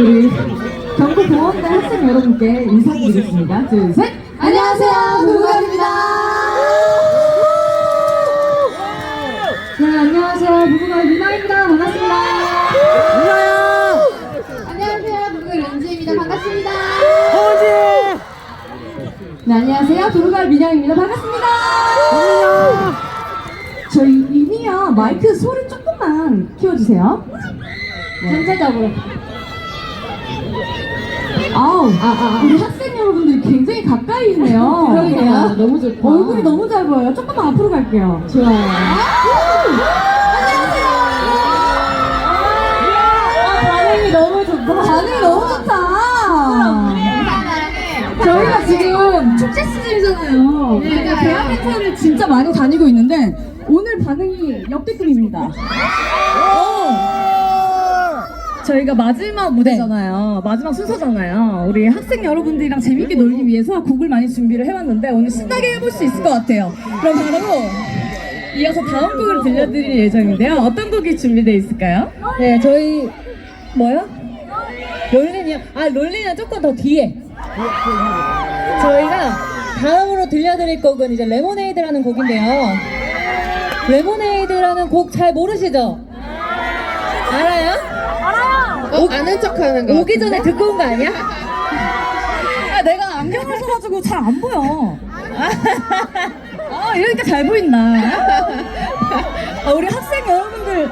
우리 경북보험대 학생 여러분께 인사드리겠습니다. 둘, 셋! 안녕하세요, 부부가입니다. 네, 안녕하세요, 부부가 유나입니다. 반갑습니다. 안녕하세요, 부부가 렌즈입니다. 반갑습니다. 네, 안녕하세요, 부부가 민영입니다. 반갑습니다. 저희 이니어 마이크 소리 조금만 키워주세요. 전체적으로. 아우, 우리 학생 여러분들이 굉장히 가까이 있네요. 그러게요. 너무 좋다. 얼굴이 너무 잘 보여요. 조금만 앞으로 갈게요. 좋아요. 안녕하세요. 반응이 너무 좋다. 반응이 너무 좋다. 저희가 지금 축제 시즌이잖아요. 근데 대학 행사를 진짜 많이 다니고 있는데 오늘 반응이 역대급입니다. 어. 저희가 마지막 무대잖아요. 마지막 순서잖아요. 우리 학생 여러분들이랑 재밌게 놀기 위해서 곡을 많이 준비를 해왔는데 오늘 신나게 해볼 수 있을 것 같아요. 그럼 바로 이어서 다음 곡을 들려드릴 예정인데요. 어떤 곡이 준비되어 있을까요? 네, 저희 뭐요? 롤린이요? 아, 롤린은 조금 더 뒤에. 저희가 다음으로 들려드릴 곡은 이제 레모네이드라는 곡인데요. 레모네이드라는 곡 잘 모르시죠? 알아요? 어, 아는 척 하는 거. 오기 전에 듣고 온 거 아니야? 아, 내가 안경을 써가지고 잘 안 보여. 아, 이러니까 잘 보인다. 아, 우리 학생 여러분들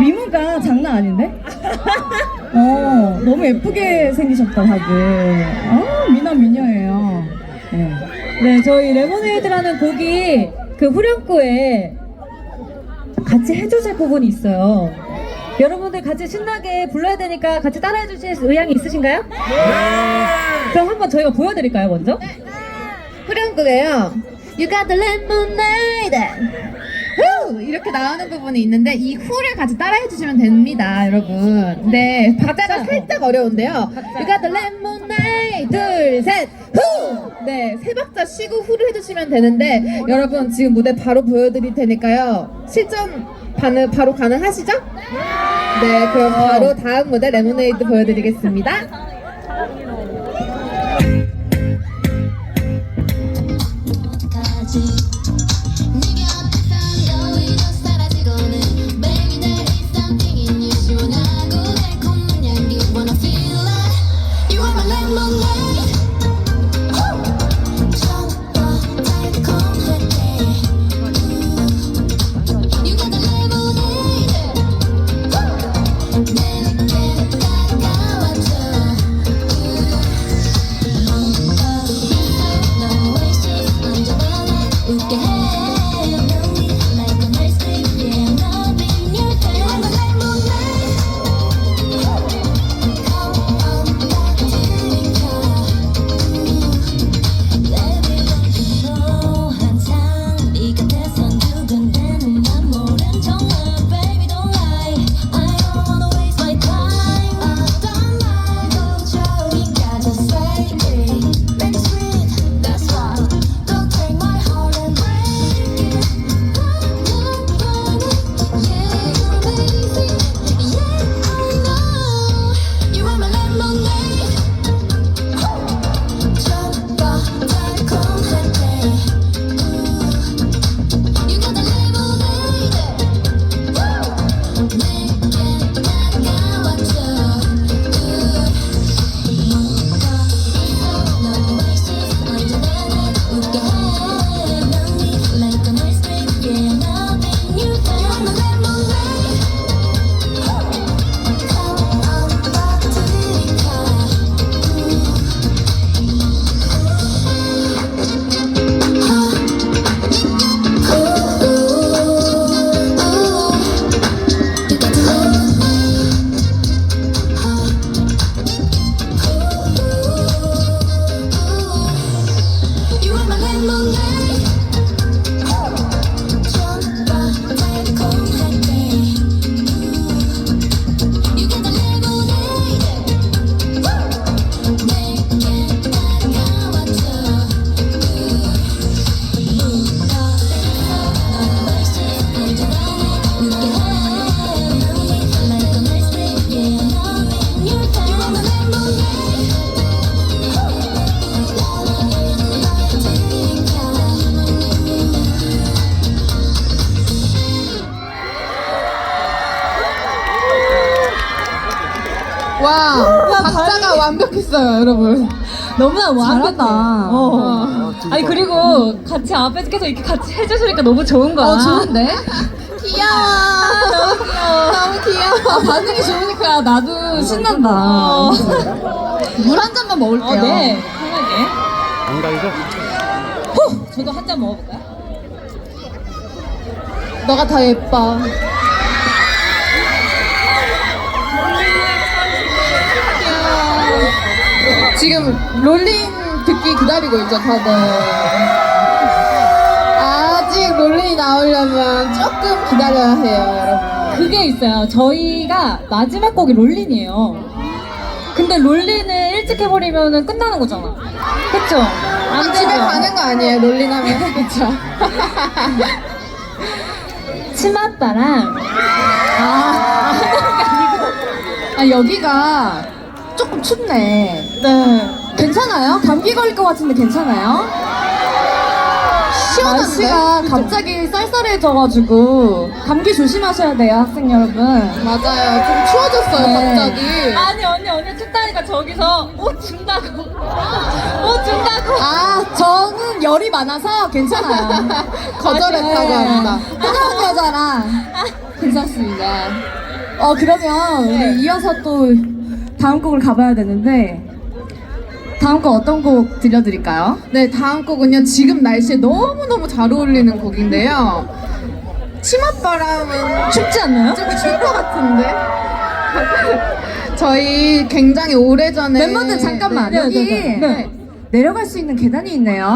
미모가 장난 아닌데? 어, 너무 예쁘게 생기셨다, 다들. 아, 미남 미녀예요. 네. 네, 저희 레모네이드라는 곡이 그 후렴구에 같이 해주실 부분이 있어요. 여러분들 같이 신나게 불러야 되니까 같이 따라해 주실 의향이 있으신가요? 네. 그럼 한번 저희가 보여드릴까요, 먼저? 후렴구에요. You got the lemonade. 후! 이렇게 나오는 부분이 있는데 이 후를 같이 따라해 주시면 됩니다, 여러분. 네, 박자가 살짝 어려운데요. You got the lemonade. 둘, 셋, 후! 네, 세 박자 쉬고 후를 해주시면 되는데 여러분 지금 무대 바로 보여드릴 테니까요. 실전 반응 바로 가능하시죠? 네, 그럼 바로 다음 무대 레모네이드 보여드리겠습니다. 너무나 잘한다. 어. 아니 그리고 같이 앞에서 계속 이렇게 같이 해주시니까 너무 좋은 거야. 어, 좋은데? 귀여워. 너무 귀여워. 너무 귀여워. 반응이 좋으니까 나도 신난다. 어. 물 한 잔만 먹을게요. 어, 네. 편하게. 안 가리죠? 저도 한 잔 먹어볼까요? 너가 더 예뻐. 귀여워. 지금 롤링 듣기 기다리고 있죠, 다들. 아직 롤링이 나오려면 조금 기다려야 해요, 여러분. 그게 있어요. 저희가 마지막 곡이 롤린이에요. 근데 롤린을 일찍 해버리면 끝나는 거잖아. 그쵸? 안 되죠? 집에 가는 거 아니에요, 롤링 하면. 그쵸? 치맛바람. 아, 여기가 조금 춥네. 네. 괜찮아요? 감기 걸릴 것 같은데 괜찮아요? 시원한데? 날씨가 갑자기 쌀쌀해져가지고 감기 조심하셔야 돼요, 학생 여러분. 맞아요. 좀 추워졌어요, 네. 갑자기. 아니 언니 언니 춥다니까 저기서 옷 준다고 옷 준다고 아, 저는 열이 많아서 괜찮아요. 거절했다고 네. 합니다. 뜨거운 여자라 괜찮습니다. 어 그러면 우리 이어서 또 다음 곡을 가봐야 되는데 다음 곡 어떤 곡 들려드릴까요? 네, 다음 곡은요. 지금 날씨에 너무너무 잘 어울리는 곡인데요. 치맛바람은 춥지 않나요? 좀 추울 것 같은데. 저희 굉장히 오래전에 멤버들 잠깐만 네, 여기 네, 네, 네. 내려갈 수 있는 계단이 있네요.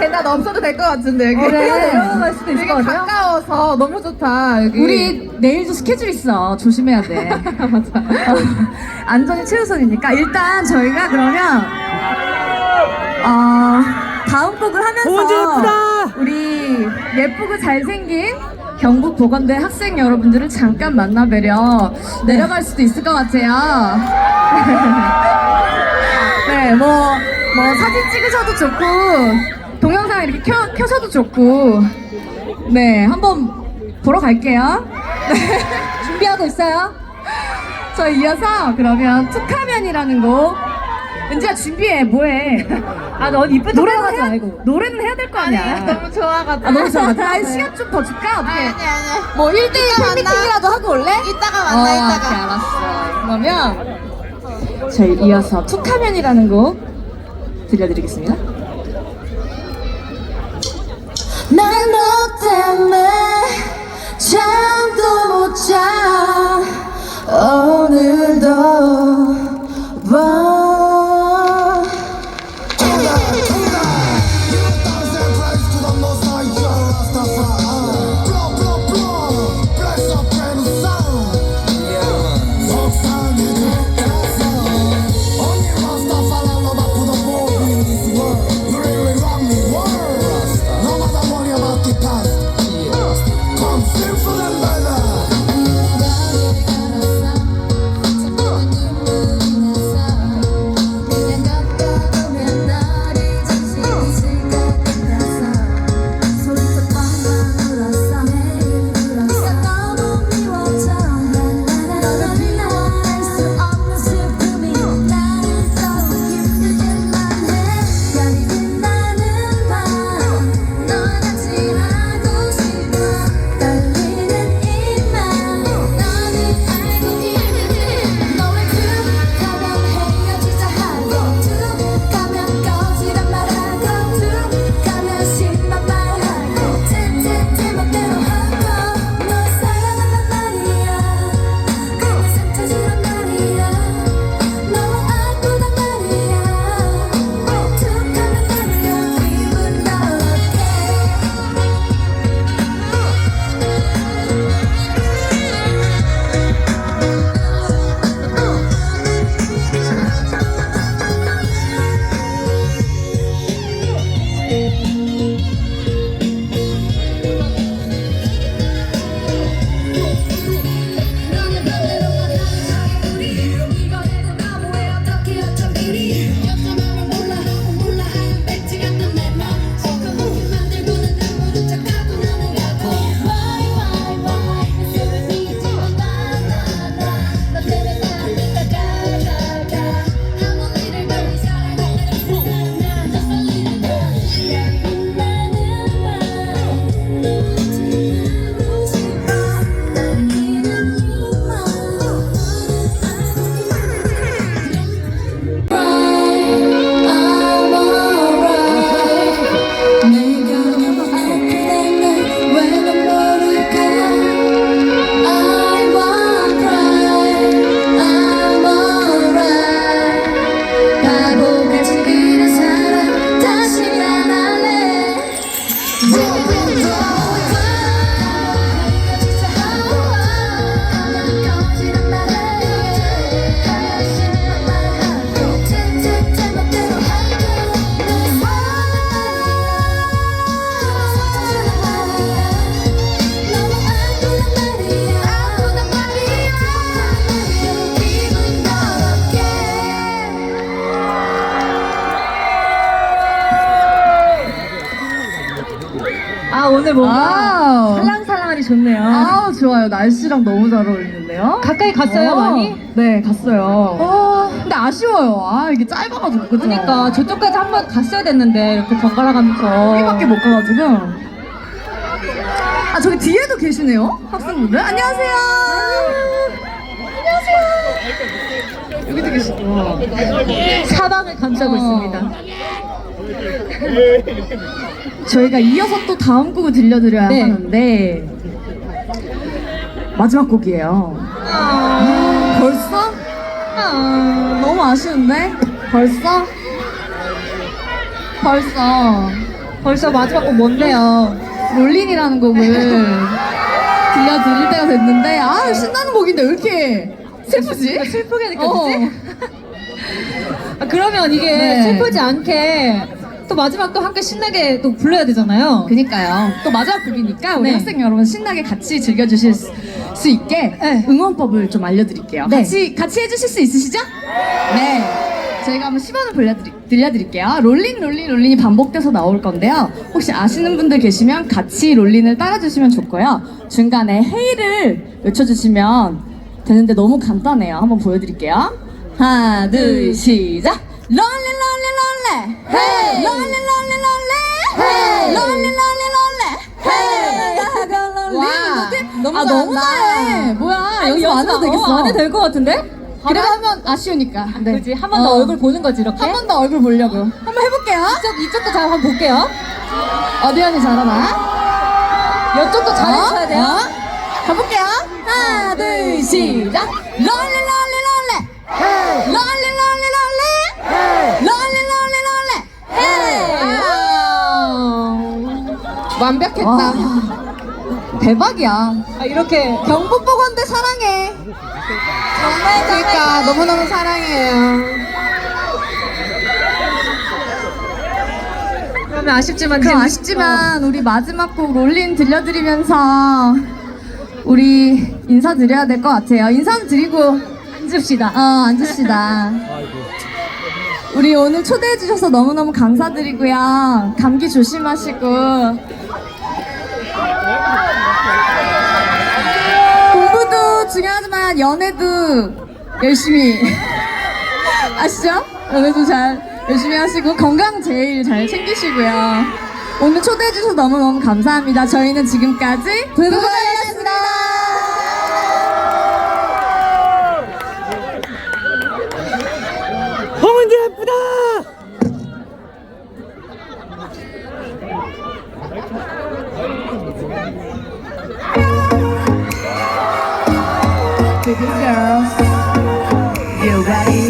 난 계단 없어도 될 것 같은데 여기. 그래, 내려갈 수도 있을 되게 것 같아요. 가까워서 너무 좋다 여기. 우리 내일도 스케줄 있어. 조심해야 돼. 맞아. 안전이 최우선이니까 일단 저희가 그러면 어, 다음 곡을 하면서 우리 예쁘고 잘생긴 경북 보건대 학생 여러분들을 잠깐 만나뵈려 내려갈 수도 있을 것 같아요. 네, 뭐, 뭐 사진 찍으셔도 좋고 동영상 이렇게 켜, 켜셔도 좋고 네, 한번 보러 갈게요. 네, 준비하고 있어요. 저 이어서 그러면 툭하면이라는 곡. 은지야 준비해, 뭐해? 아 넌 이쁜 척 노래는 하지 해야, 말고 노래는 해야 될 거 아니 아니야. 너무 좋아가지고. 아, 너무 좋아. 아, 시간 좀 더 줄까? 어떻게? 아니 아니. 뭐 1대1 이따가 팬미팅이라도 하고 올래? 이따가 만나 어, 이따가. 오케이, 알았어. 그러면 저희 이어서 툭하면이라는 곡 들려드리겠습니다. 너 좋아요. 날씨랑 너무 잘 어울리는데요. 가까이 갔어요, 어, 많이? 네, 갔어요. 근데 아쉬워요. 아 이게 짧아가지고 그죠? 그러니까 저쪽까지 한 번 갔어야 됐는데 이렇게 번갈아 가면서 여기밖에 못 가가지고. 아 저기 뒤에도 계시네요, 학생분들. 안녕하세요. 안녕하세요. 여기도 계시고. 사방을 감싸고 어. 있습니다. 저희가 이어서 또 다음 곡을 들려드려야 네. 하는데 마지막 곡이에요. 아, 벌써? 아, 너무 아쉬운데? 벌써? 벌써 벌써 마지막 곡 뭔데요? 롤린이라는 곡을 들려드릴 때가 됐는데 아 신나는 곡인데 왜 이렇게 슬프지? 슬프게 느껴지지? 어. 아, 그러면 이게 네. 슬프지 않게 또 마지막 또 함께 신나게 또 불러야 되잖아요. 그니까요. 또 마지막 곡이니까 우리 네. 학생 여러분 신나게 같이 즐겨주실 수, 수 있게 네. 응원법을 좀 알려드릴게요. 네. 같이 같이 해주실 수 있으시죠? 네. 저희가 한번 10원을 불려드리, 들려드릴게요. 롤린 롤린 롤린이 반복돼서 나올 건데요. 혹시 아시는 분들 계시면 같이 롤린을 따라주시면 좋고요. 중간에 헤이를 외쳐주시면 되는데 너무 간단해요. 한번 보여드릴게요. 하나 둘 시작. 롤린 롤린 롤레. 헤이. 롤린 롤린 롤레. 헤이. 롤린 롤린 롤레. 헤이. 와, 너무 아 너무. 잘해. 뭐야? 아, 연습 안 해도 되겠어? 안 해도 될 것 같은데? 그래 하면 아쉬우니까. 네. 그지. 한 번더 어. 얼굴 보는 거지 이렇게. 한 번 더 얼굴 보려고. 한번 해볼게요. 이쪽 이쪽도 잘 한번 볼게요. 어디 언니 잘하나? 이쪽도 잘 해줘야 돼요. 어? 가볼게요. 하나 둘 시작. 롤리 롤리 롤레. 롤리 롤리 롤레 롤리 롤리 롤레 완벽했다. 대박이야 아, 이렇게 경복보건대 사랑해 정말 그러니까 너무너무 사랑해요. 그러면 아쉽지만 그럼 아쉽지만 우리 마지막 곡 롤린 들려드리면서 우리 인사드려야 될 것 같아요. 인사는 드리고 어, 앉읍시다. 어, 앉읍시다. 우리 오늘 초대해 주셔서 너무너무 감사드리고요. 감기 조심하시고 공부도 중요하지만 연애도 열심히 아시죠? 연애도 잘 열심히 하시고 건강 제일 잘 챙기시고요. 오늘 초대해 주셔서 너무너무 감사합니다. 저희는 지금까지 부부가였습니다. Baby girls, you ready?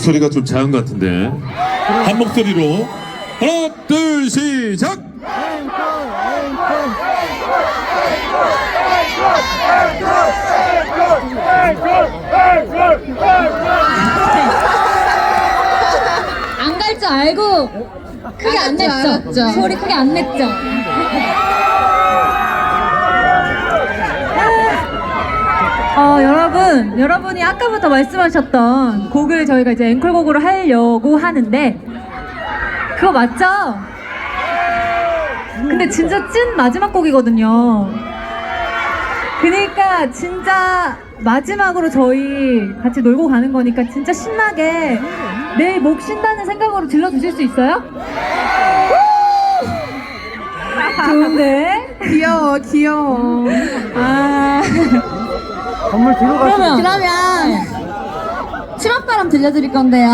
목소리가 좀 작은 것 같은데. 한 목소리로. 하나 둘 시작! 안 갈 줄 알고 크게 안 냈죠. 소리 크게 안 냈죠. 어, 여러분, 여러분이 아까부터 말씀하셨던 곡을 저희가 이제 앵콜곡으로 하려고 하는데 그거 맞죠? 근데 진짜 찐 마지막 곡이거든요. 그러니까 진짜 마지막으로 저희 같이 놀고 가는 거니까 진짜 신나게 내일 목 쉰다는 생각으로 질러주실 수 있어요? 좋은데? 귀여워, 귀여워. 아. 건물 뒤로 가시면 그러면 치맛바람 들려드릴 건데요.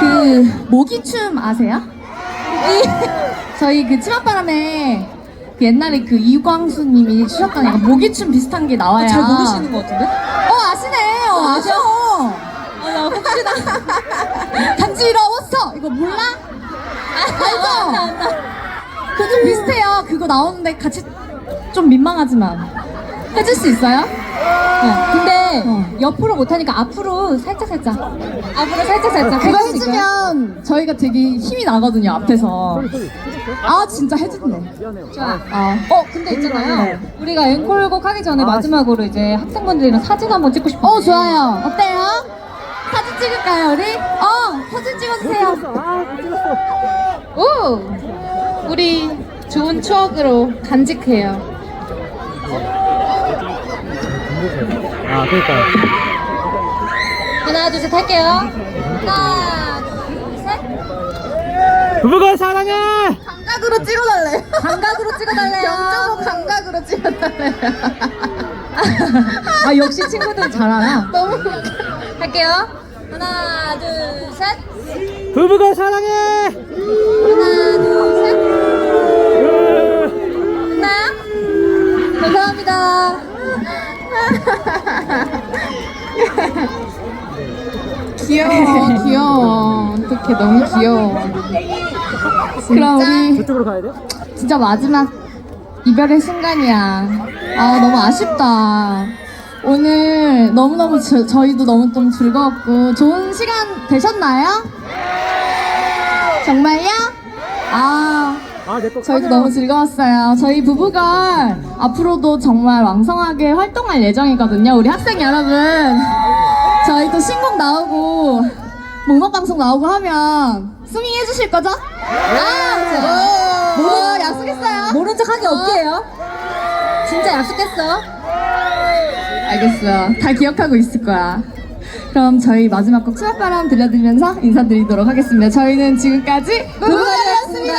그 모기춤 아세요? 이- 저희 그 치맛바람에 그 옛날에 그 이광수님이 추셨던 약간 모기춤 비슷한 게 나와요. 잘 모르시는 것 같은데? 어 아시네. 어, 아셔. 아, 나 혹시나. 간지러웠어. 이거 몰라? 알죠? 그거 좀 비슷해요. 그거 나오는데 같이 좀 민망하지만 해줄 수 있어요? 네, 근데 옆으로 못하니까 앞으로 살짝 살짝. 앞으로 살짝 살짝. 그거 해줄 수 있어요? 해주면 저희가 되게 힘이 나거든요 앞에서. 아 진짜 해준대. 좋아. 아. 어, 근데 있잖아요. 우리가 앵콜곡 하기 전에 마지막으로 이제 학생분들이랑 사진 한번 찍고 싶은데. 어 좋아요. 어때요? 사진 찍을까요 우리? 어 사진 찍어주세요. 오! 우리 좋은 추억으로 간직해요. 아 그러니까 하나, 둘, 셋 할게요. 하나, 둘, 셋. 부부가 사랑해. 감각으로 찍어달래요. 감각으로 찍어달래요. 감각으로 찍어달래요. 아, 역시 친구들 잘 알아. 너무 웃겨. 할게요. 하나, 둘, 셋. 부부가 사랑해. 하나, 둘, 셋. 됐나요? 감사합니다. 귀여워, 귀여워. 어떡해, 너무 귀여워. 그럼 우리 저쪽으로 가야 돼? 진짜 마지막 이별의 순간이야. 아 너무 아쉽다. 오늘 너무너무 저, 저희도 너무 좀 즐거웠고 좋은 시간 되셨나요? 정말요? 아 아 내거 저희도 너무 즐거웠어요. 저희 부부가 앞으로도 정말 왕성하게 활동할 예정이거든요. 우리 학생 여러분. 저희도 신곡 나오고 음악 방송 나오고 하면 스밍 해주실 거죠? 아, 뭐 약속했어요? 모른 척 하기 없게요. 진짜 약속했어. 알겠어요. 다 기억하고 있을 거야. 그럼 저희 마지막 곡 수락바람 들려드리면서 인사드리도록 하겠습니다. 저희는 지금까지 부부가였습니다.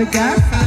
the gas.